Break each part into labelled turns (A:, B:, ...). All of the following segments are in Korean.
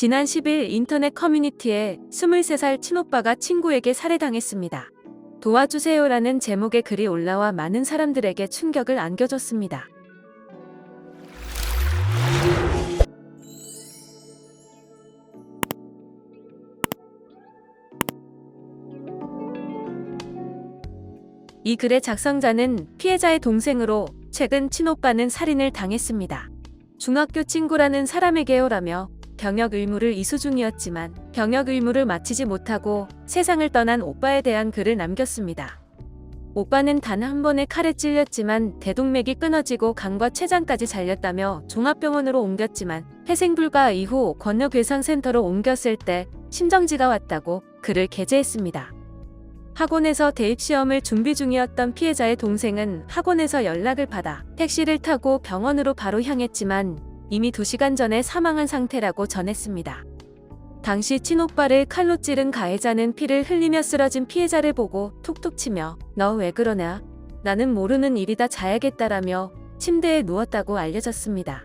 A: 지난 10일 인터넷 커뮤니티에 23살 친오빠가 친구에게 살해당했습니다. 도와주세요라는 제목의 글이 올라와 많은 사람들에게 충격을 안겨줬습니다. 이 글의 작성자는 피해자의 동생으로 최근 친오빠는 살인을 당했습니다. 중학교 친구라는 사람에게요라며 병역 의무를 이수 중이었지만 병역 의무를 마치지 못하고 세상을 떠난 오빠에 대한 글을 남겼습니다. 오빠는 단 한 번의 칼에 찔렸지만 대동맥이 끊어지고 간과 췌장까지 잘렸다며 종합병원으로 옮겼지만 회생 불가 이후 권역외상센터로 옮겼을 때 심정지가 왔다고 글을 게재했습니다. 학원에서 대입시험을 준비 중이었던 피해자의 동생은 학원에서 연락을 받아 택시를 타고 병원으로 바로 향했지만 이미 2시간 전에 사망한 상태라고 전했습니다. 당시 친오빠를 칼로 찌른 가해자는 피를 흘리며 쓰러진 피해자를 보고 툭툭 치며 너 왜 그러냐? 나는 모르는 일이다 자야겠다라며 침대에 누웠다고 알려졌습니다.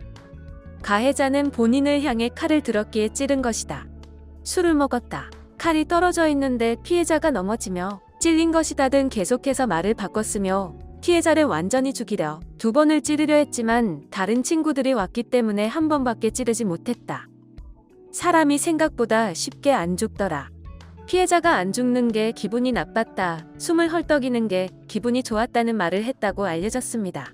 A: 가해자는 본인을 향해 칼을 들었기에 찌른 것이다. 술을 먹었다. 칼이 떨어져 있는데 피해자가 넘어지며 찔린 것이다 등 계속해서 말을 바꿨으며 피해자를 완전히 죽이려 두 번을 찌르려 했지만 다른 친구들이 왔기 때문에 한 번밖에 찌르지 못했다. 사람이 생각보다 쉽게 안 죽더라. 피해자가 안 죽는 게 기분이 나빴다. 숨을 헐떡이는 게 기분이 좋았다는 말을 했다고 알려졌습니다.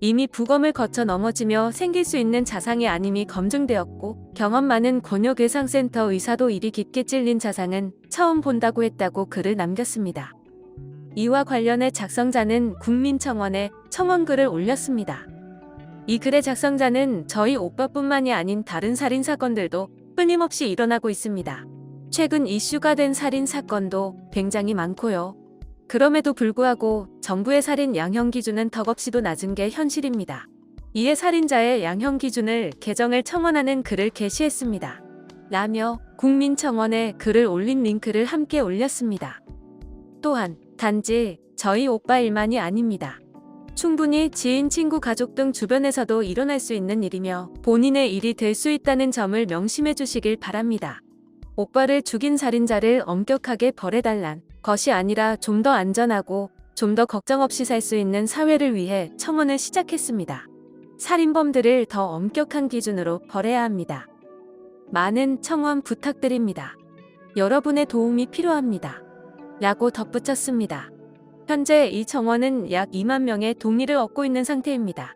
A: 이미 부검을 거쳐 넘어지며 생길 수 있는 자상이 아님이 검증되었고 경험 많은 권역외상센터 의사도 이리 깊게 찔린 자상은 처음 본다고 했다고 글을 남겼습니다. 이와 관련해 작성자는 국민청원에 청원글을 올렸습니다. 이 글의 작성자는 저희 오빠뿐만이 아닌 다른 살인 사건들도 끊임없이 일어나고 있습니다. 최근 이슈가 된 살인 사건도 굉장히 많고요. 그럼에도 불구하고 정부의 살인 양형 기준은 덕없이도 낮은 게 현실입니다. 이에 살인자의 양형 기준을 개정을 청원하는 글을 게시했습니다. 라며 국민청원에 글을 올린 링크를 함께 올렸습니다. 또한 단지 저희 오빠 일만이 아닙니다. 충분히 지인, 친구, 가족 등 주변에서도 일어날 수 있는 일이며 본인의 일이 될 수 있다는 점을 명심해 주시길 바랍니다. 오빠를 죽인 살인자를 엄격하게 벌해달란 것이 아니라 좀 더 안전하고 좀 더 걱정 없이 살 수 있는 사회를 위해 청원을 시작했습니다. 살인범들을 더 엄격한 기준으로 벌해야 합니다. 많은 청원 부탁드립니다. 여러분의 도움이 필요합니다. 라고 덧붙였습니다. 현재 이 청원은 약 2만 명의 동의를 얻고 있는 상태입니다.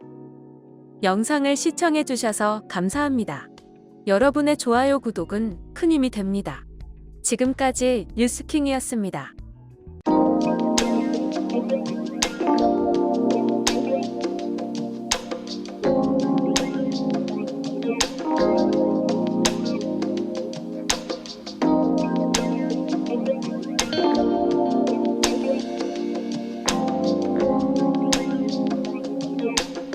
A: 영상을 시청해 주셔서 감사합니다. 여러분의 좋아요, 구독은 큰 힘이 됩니다. 지금까지 뉴스킹이었습니다.